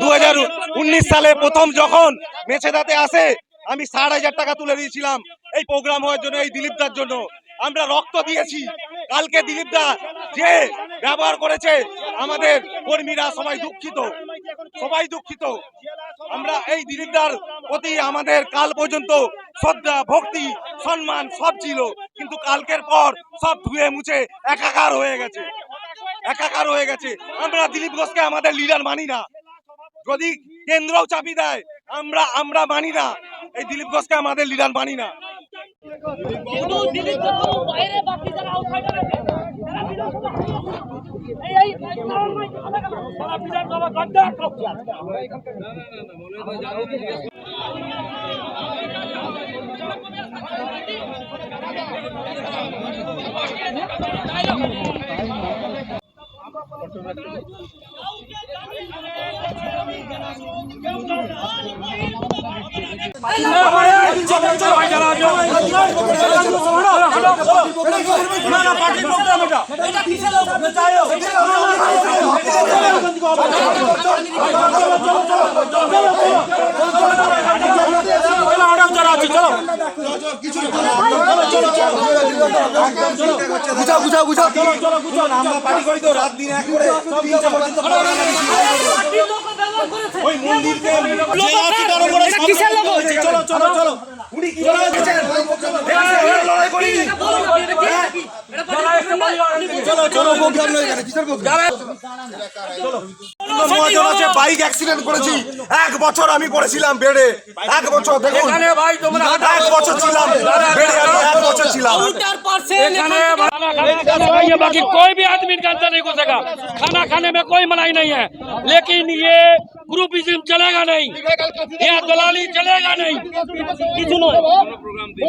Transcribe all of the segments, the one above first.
দু হাজার উনিশ সালে প্রথম যখন মেছেদাতে আসে, আমি ষাট হাজার টাকা তুলে দিয়েছিলাম এই প্রোগ্রাম হওয়ার জন্য, এই দিলীপ দার জন্য। আমরা রক্ত দিয়েছি। কালকে দিলীপ দা যে ব্যবহার করেছে, আমাদের কর্মীরা সবাই দুঃখিত। সবাই দুঃখিত। আমরা এই দিলীপ দার প্রতি আমাদের কাল পর্যন্ত শ্রদ্ধা, ভক্তি, সম্মান সব ছিল। কিন্তু কালকের পর সব ধুয়ে মুছে একাকার হয়ে গেছে। একাকার হয়ে গেছে। আমরা দিলীপ ঘোষকে আমাদের লিডার মানি না। যদি কেন্দ্রও চাপি দেয়, আমরা আমরা মানি না। এই দিলীপ ঘোষকে আমাদের লিডার মানি না। শুধু বুঝাও বুঝাও বুঝাও আমরা পার্টি করি তো রাত দিন এক করে কিসের লোক চলো চলো চলো উনি কি করেছেন লড়াই করি চলো চলো প্রোগ্রাম নয় এখানে কিসের প্রোগ্রাম মহাজন আছে বাইক অ্যাক্সিডেন্ট করেছি এক বছর আমি পড়েছিলাম বেডে এক বছর দেখুন এক বছর ছিলাম বেডে আমি এক বছর ছিলাম ये बाकी कोई भी आदमी इनका अंदर नहीं घुसेगा खाना खाने में कोई मनाही नहीं है लेकिन ये ग्रुपिज्म चलेगा नहीं ये दलाली चलेगा नहीं কিছু নয় প্রোগ্রাম দিই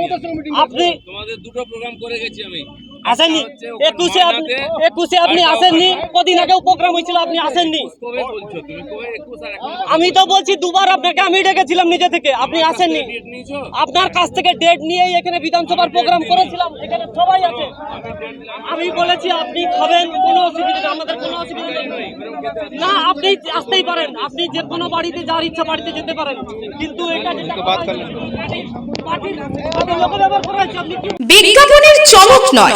আপনি তোমাদের দুটো প্রোগ্রাম করে গেছি আমি আসেননি? একুশে আপনি একুশে আপনি আসেননি? কদিন আগেও প্রোগ্রাম হয়েছিল আপনি আসেননি? আমি তো বলছি দুবার আপনাকে আমি ডেকেছিলাম নিজে থেকে আপনি আসেননি। আপনার কাছ থেকে ডেট নিয়ে এখানে বিধানসভার প্রোগ্রাম করেছিলাম এখানে সবাই আছে। আমি বলেছি আপনি খাবেন কোনো অসুবিধা আমাদের কোনো অসুবিধা নেই। না আপনি আসতেই পারেন আপনি যে কোনো বাড়িতে যার ইচ্ছা বাড়িতে যেতে পারেন। কিন্তু এটা বিজ্ঞাপনের চমক নয়।